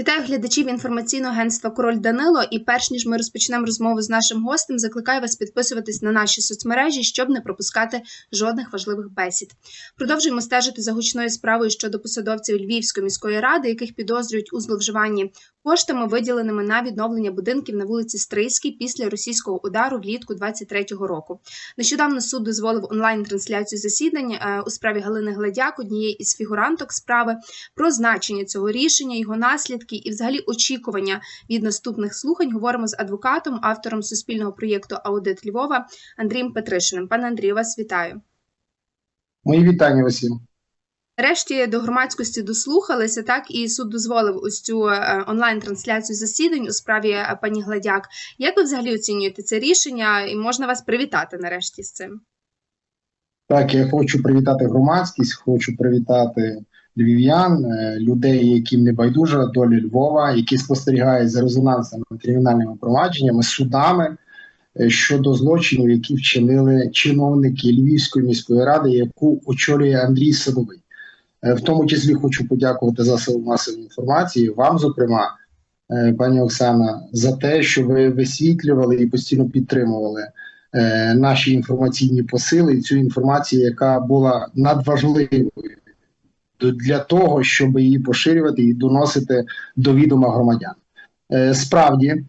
Вітаю глядачів інформаційного агентства Король Данило. І перш ніж ми розпочнемо розмову з нашим гостем, закликаю вас підписуватись на наші соцмережі, щоб не пропускати жодних важливих бесід. Продовжуємо стежити за гучною справою щодо посадовців Львівської міської ради, яких підозрюють у зловживанні коштами, виділеними на відновлення будинків на вулиці Стрийській після російського удару влітку 23-го року. Нещодавно суд дозволив онлайн-трансляцію засідань е, у справі Галини Гладяк, однієї із фігуранток справи, про значення цього рішення, його наслідки і, взагалі, очікування від наступних слухань. Говоримо з адвокатом, автором суспільного проєкту Аудит Львова Андрієм Петришиним. Пане Андрію, вас вітаю. Мої вітання усім. Нарешті до громадськості дослухалися, так і суд дозволив ось цю е, онлайн-трансляцію засідань у справі е, пані Гладяк. Як ви взагалі оцінюєте це рішення? І можна вас привітати нарешті з цим? Так, я хочу привітати громадськість, хочу привітати львів'ян, е, людей, яким не байдужа доля Львова, які спостерігають за резонансними кримінальними провадженнями, судами щодо злочинів, які вчинили чиновники Львівської міської ради, яку очолює Андрій Садовий. Е, В тому числі хочу подякувати засобам масової інформації, вам, зокрема, е, пані Оксана, за те, що ви висвітлювали і постійно підтримували е, наші інформаційні посили і цю інформацію, яка була надважливою для того, щоб її поширювати і доносити до відома громадян. Справді,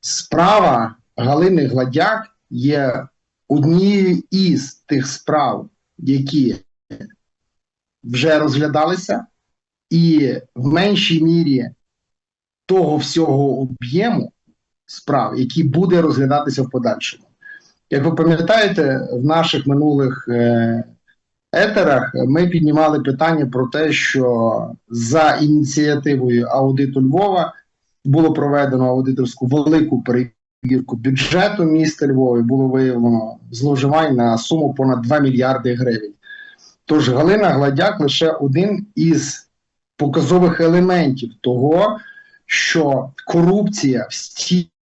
справа Галини Гладяк є однією із тих справ, які вже розглядалися, і в меншій мірі того всього об'єму справ, який буде розглядатися в подальшому. Як ви пам'ятаєте, в наших минулих е, етерах ми піднімали питання про те, що за ініціативою аудиту Львова було проведено аудиторську велику перевірку бюджету міста Львова і було виявлено зловживань на суму понад 2 мільярди гривень. Тож Галина Гладяк лише один із показових елементів того, що корупція в стінах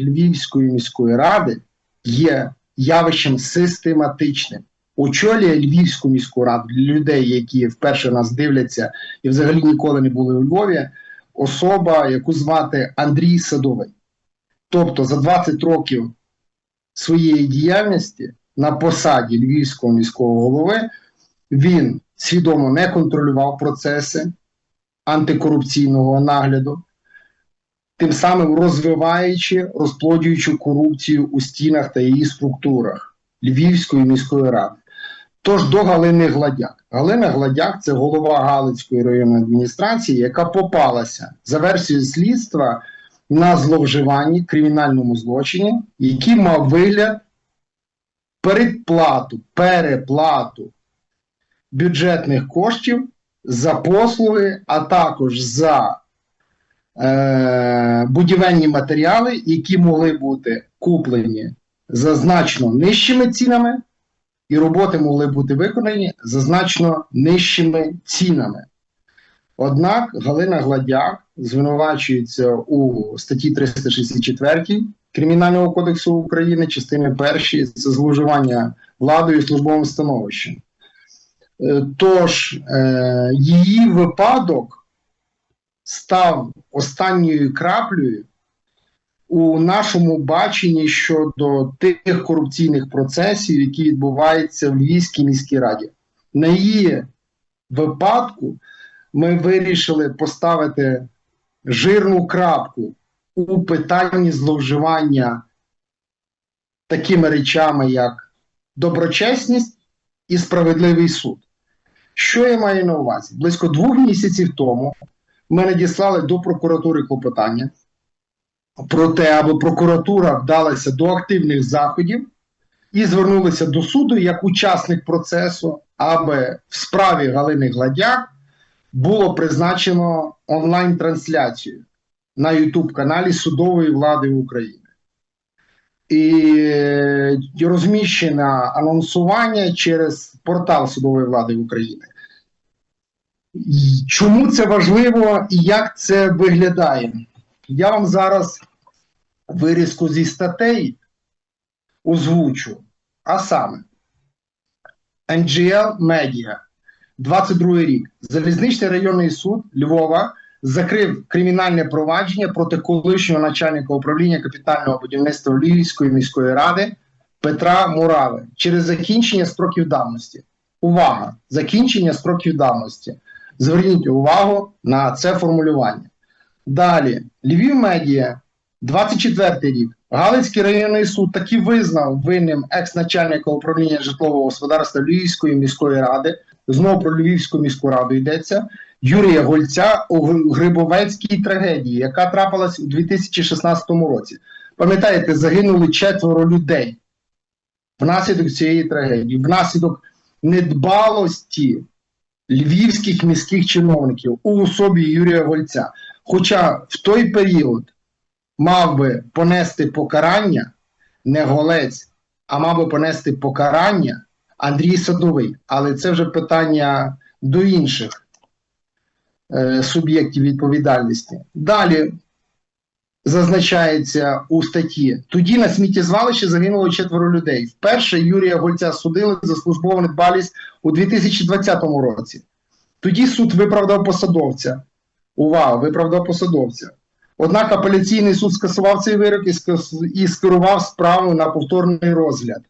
Львівської міської ради є явищем систематичним. Очолює Львівську міську раду людей, які вперше нас дивляться і взагалі ніколи не були у Львові, особа, яку звати Андрій Садовий. Тобто за 20 років своєї діяльності на посаді Львівського міського голови він свідомо не контролював процеси антикорупційного нагляду, тим самим розвиваючи, розплодюючи корупцію у стінах та її структурах Львівської міської ради. Тож до Галини Гладяк. Галина Гладяк це голова Галицької районної адміністрації, яка попалася за версією слідства на зловживанні кримінальному злочині, який мав вигляд передплату, переплату бюджетних коштів за послуги, а також за е, будівельні матеріали, які могли бути куплені за значно нижчими цінами, і роботи могли бути виконані за значно нижчими цінами. Однак Галина Гладяк звинувачується у статті 364 Кримінального кодексу України, частини перші це зловживання владою і службовим становищем. Е, Тож е, її випадок став останньою краплею у нашому баченні щодо тих корупційних процесів, які відбуваються в Львівській міській раді. На її випадку ми вирішили поставити жирну крапку у питанні зловживання такими речами, як доброчесність і справедливий суд. Що я маю на увазі? Близько двох місяців тому ми надіслали до прокуратури клопотання про те, аби прокуратура вдалася до активних заходів і звернулися до суду як учасник процесу, аби в справі Галини Гладяк було призначено онлайн-трансляцію на YouTube каналі Судової влади України. І е, розміщено анонсування через портал Судової влади України. Чому це важливо і як це виглядає? Я вам зараз вирізку зі статей озвучу. А саме NGL Media, 22 рік. Залізничний районний суд Львова закрив кримінальне провадження проти колишнього начальника управління капітального будівництва Львівської міської ради Петра Мурави через закінчення строків давності. Увага! Закінчення строків давності. Зверніть увагу на це формулювання. Далі, Львів Медіа, 24 рік. Галицький районний суд таки визнав винним екс-начальника управління житлового господарства Львівської міської ради. Знову про Львівську міську раду йдеться. Юрія Гольця у Гри- Грибовецькій трагедії, яка трапилась у 2016 році. Пам'ятаєте, загинули четверо людей внаслідок цієї трагедії, внаслідок недбалості львівських міських чиновників у особі Юрія Гольця. Хоча в той період мав би понести покарання не голець, а мав би понести покарання Андрій Садовий. Але це вже питання до інших е, суб'єктів відповідальності. Далі зазначається у статті: тоді на сміттєзвалищі загинуло четверо людей. Вперше Юрія Гольця судили за службову недбалість у 2020 році. Тоді суд виправдав посадовця. Увага, виправдав посадовця. Однак апеляційний суд скасував цей вирок і скерував справу на повторний розгляд.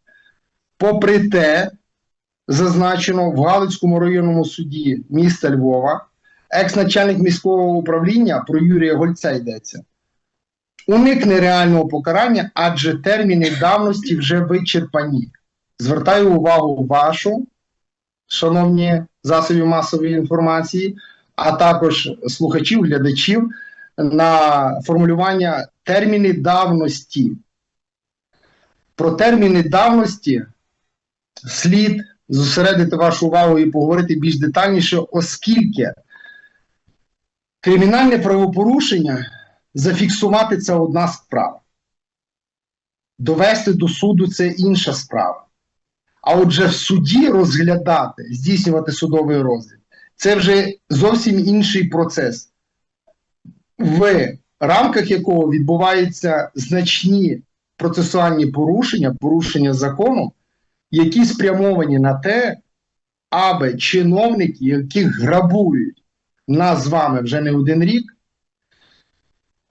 Попри те, зазначено в Галицькому районному суді міста Львова, екс-начальник міського управління про Юрія Гольця йдеться. Уникне реального покарання, адже терміни давності вже вичерпані. Звертаю увагу вашу, шановні засоби масової інформації, а також слухачів, глядачів на формулювання терміни давності. Про терміни давності слід зосередити вашу увагу і поговорити більш детальніше, оскільки кримінальне правопорушення зафіксувати це одна справа. Довести до суду це інша справа. А отже, в суді розглядати, здійснювати судовий розгляд, це вже зовсім інший процес, в рамках якого відбуваються значні процесуальні порушення, порушення закону, які спрямовані на те, аби чиновники, яких грабують нас з вами вже не один рік,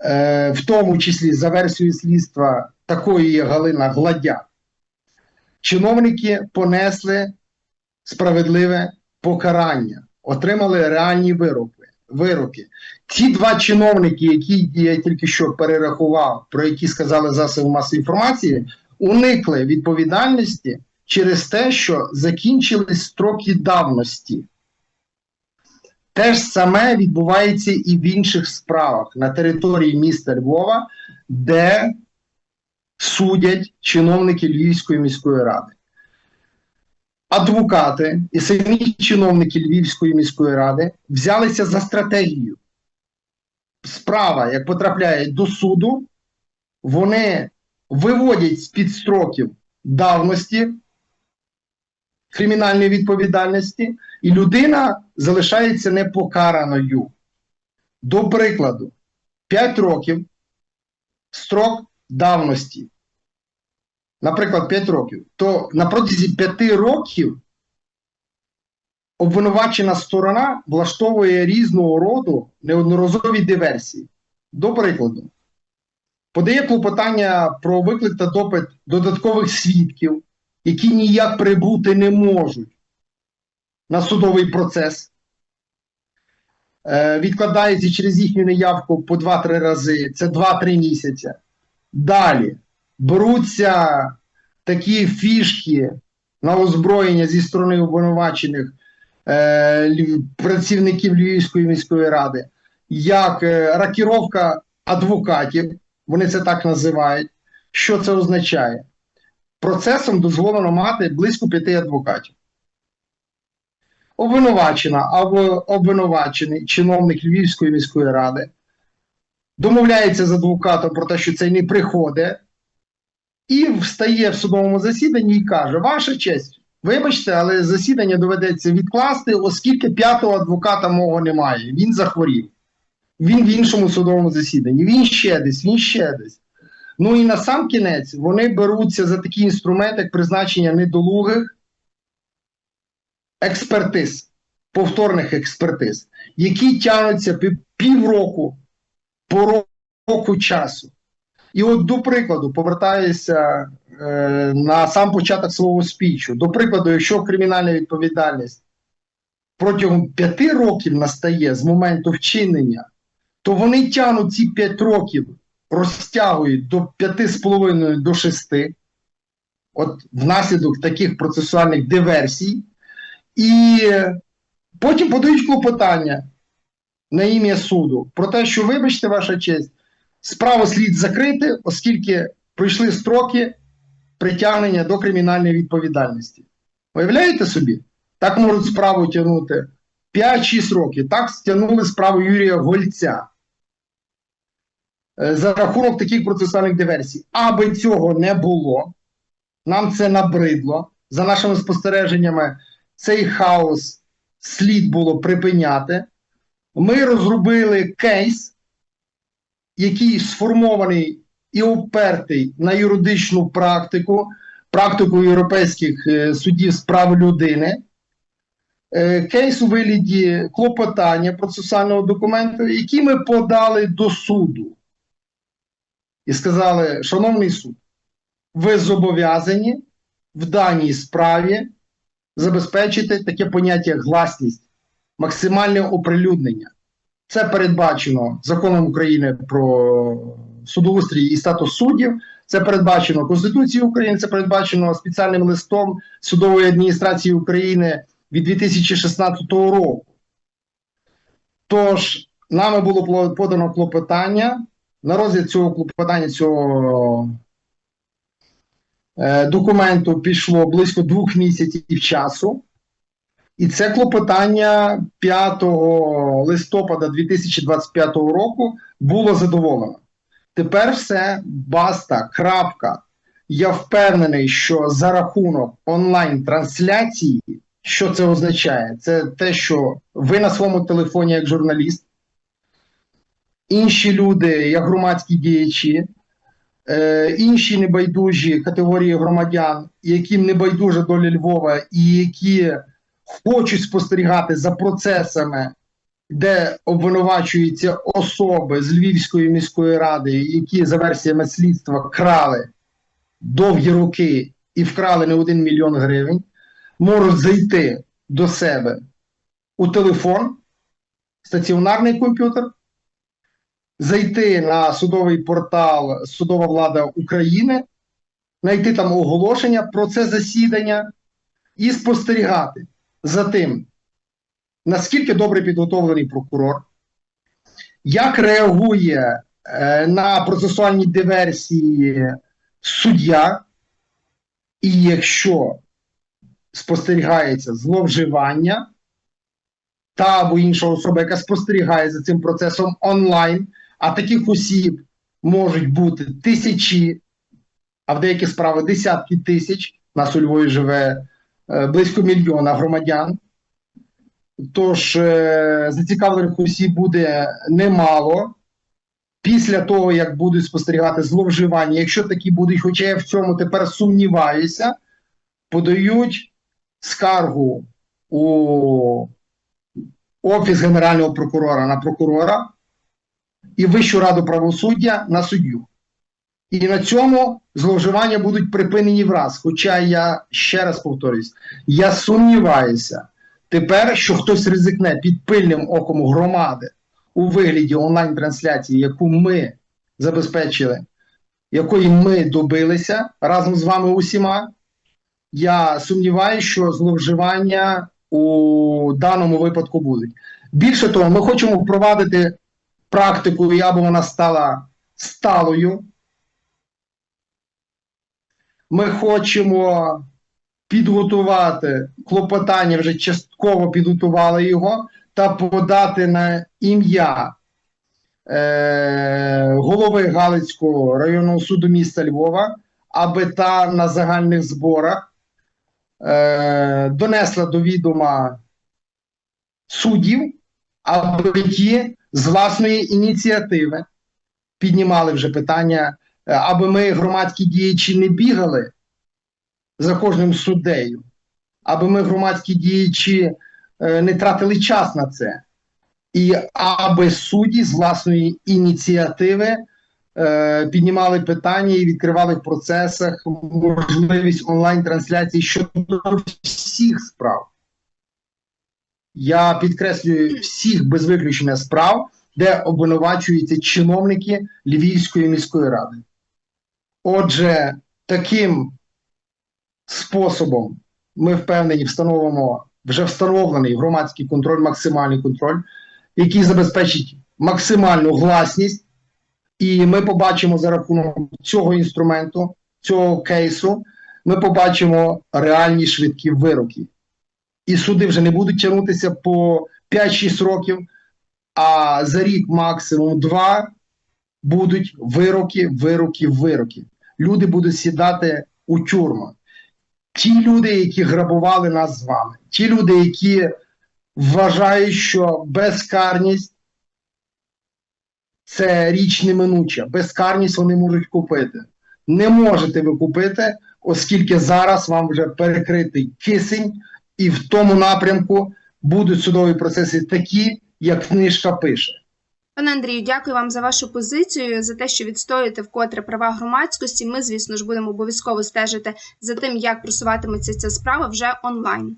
е, в тому числі за версією слідства такої є Галина Гладяк, чиновники понесли справедливе покарання, отримали реальні вироки. вироки. Ті два чиновники, які я тільки що перерахував, про які сказали засоби масової інформації, уникли відповідальності через те, що закінчились строки давності. Те ж саме відбувається і в інших справах на території міста Львова, де судять чиновники Львівської міської ради. Адвокати і самі чиновники Львівської міської ради взялися за стратегію. Справа, як потрапляє до суду, вони виводять з-під строків давності кримінальної відповідальності, і людина залишається непокараною. До прикладу, 5 років строк давності. Наприклад, 5 років. То на протязі 5 років обвинувачена сторона влаштовує різного роду неодноразові диверсії. До прикладу, подає клопотання про виклик та допит додаткових свідків, які ніяк прибути не можуть на судовий процес. Е, відкладається через їхню неявку по 2-3 рази, це 2-3 місяці. Далі беруться такі фішки на озброєння зі сторони обвинувачених працівників Львівської міської ради, як е, ракіровка адвокатів, вони це так називають. Що це означає? Процесом дозволено мати близько п'яти адвокатів. Обвинувачена або обвинувачений чиновник Львівської міської ради домовляється з адвокатом про те, що цей не приходить, і встає в судовому засіданні і каже: Ваша честь, вибачте, але засідання доведеться відкласти, оскільки п'ятого адвоката мого немає. Він захворів. Він в іншому судовому засіданні, він ще десь, він ще десь. Ну і на сам кінець вони беруться за такий інструмент, як призначення недолугих експертиз. повторних експертиз, які тягнуться півроку по року часу. І от до прикладу, повертаюся е, на сам початок свого спічу. До прикладу, якщо кримінальна відповідальність протягом п'яти років настає з моменту вчинення, то вони тягнуть ці п'ять років, розтягують до п'яти з половиною до шести. От внаслідок таких процесуальних диверсій, і потім подають клопотання на ім'я суду про те, що, вибачте, ваша честь, справу слід закрити, оскільки пройшли строки притягнення до кримінальної відповідальності. Уявляєте собі? Так можуть справу тягнути 5-6 років. Так стягнули справу Юрія Гольця Е, за рахунок таких процесуальних диверсій. Аби цього не було, нам це набридло. За нашими спостереженнями, цей хаос слід було припиняти. Ми розробили кейс, який сформований і опертий на юридичну практику, практику європейських е, судів з прав людини. Е, Кейс у вигляді клопотання процесуального документу, який ми подали до суду. І сказали, шановний суд, ви зобов'язані в даній справі забезпечити таке поняття як гласність, максимальне оприлюднення. Це передбачено законом України про судоустрій і статус суддів. Це передбачено Конституцією України, це передбачено спеціальним листом судової адміністрації України від 2016 року. Тож, нами було подано клопотання. На розгляд цього клопотання цього е, документу пішло близько двох місяців часу. І це клопотання 5 листопада 2025 року було задоволено. Тепер все, баста, крапка. Я впевнений, що за рахунок онлайн-трансляції, що це означає? Це те, що ви на своєму телефоні, як журналіст, інші люди, як громадські діячі, е, інші небайдужі категорії громадян, яким не байдужа доля Львова, і які хочуть спостерігати за процесами, де обвинувачуються особи з Львівської міської ради, які за версіями слідства крали довгі роки і вкрали не один мільйон гривень, можуть зайти до себе у телефон, стаціонарний комп'ютер, зайти на судовий портал Судова влада України, знайти там оголошення про це засідання і спостерігати за тим, наскільки добре підготовлений прокурор, як реагує е, на процесуальні диверсії суддя, і якщо спостерігається зловживання та або інша особа, яка спостерігає за цим процесом онлайн, а таких осіб можуть бути тисячі, а в деяких справах десятки тисяч. Нас у Львові живе близько мільйона громадян. Тож е, зацікавлених осіб буде немало. Після того, як будуть спостерігати зловживання, якщо такі будуть, хоча я в цьому тепер сумніваюся, подають скаргу у Офіс Генерального прокурора на прокурора і Вищу раду правосуддя на суддю. І на цьому зловживання будуть припинені враз. Хоча я ще раз повторюсь, я сумніваюся тепер, що хтось ризикне під пильним оком громади у вигляді онлайн-трансляції, яку ми забезпечили, якої ми добилися разом з вами усіма. Я сумніваюся, що зловживання у даному випадку будуть. Більше того, ми хочемо впровадити практику, і аби вона стала сталою. Ми хочемо підготувати клопотання, вже частково підготували його, та подати на ім'я е, голови Галицького районного суду міста Львова, аби та на загальних зборах е, донесла до відома суддів, аби ті з власної ініціативи піднімали вже питання, аби ми, громадські діячі, не бігали за кожним суддею, аби ми, громадські діячі, е, не тратили час на це. І аби судді з власної ініціативи е, піднімали питання і відкривали в процесах можливість онлайн-трансляції щодо всіх справ. Я підкреслюю всіх без виключення справ, де обвинувачуються чиновники Львівської міської ради. Отже, таким способом ми впевнені встановимо вже встановлений громадський контроль, максимальний контроль, який забезпечить максимальну гласність, і ми побачимо за рахунок цього інструменту, цього кейсу, ми побачимо реальні швидкі вироки. І суди вже не будуть тягнутися по 5-6 років, а за рік, максимум два, будуть вироки, вироки, вироки. Люди будуть сідати у тюрмах. Ті люди, які грабували нас з вами, ті люди, які вважають, що безкарність це річ неминуча, безкарність вони можуть купити. Не можете ви купити, оскільки зараз вам вже перекритий кисень, і в тому напрямку будуть судові процеси такі, як книжка пише. Пане Андрію, дякую вам за вашу позицію, за те, що відстоюєте вкотре права громадськості. Ми, звісно ж, будемо обов'язково стежити за тим, як просуватиметься ця справа вже онлайн.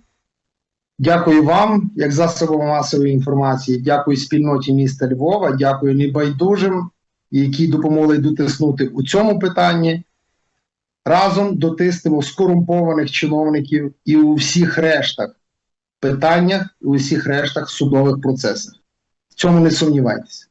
Дякую вам, як засобам масової інформації. Дякую спільноті міста Львова. Дякую небайдужим, які допомогли дотиснути у цьому питанні. Разом дотиснемо скорумпованих чиновників і у всіх рештах питаннях, і у всіх рештах судових процесах. В цьому не сумнівайтеся.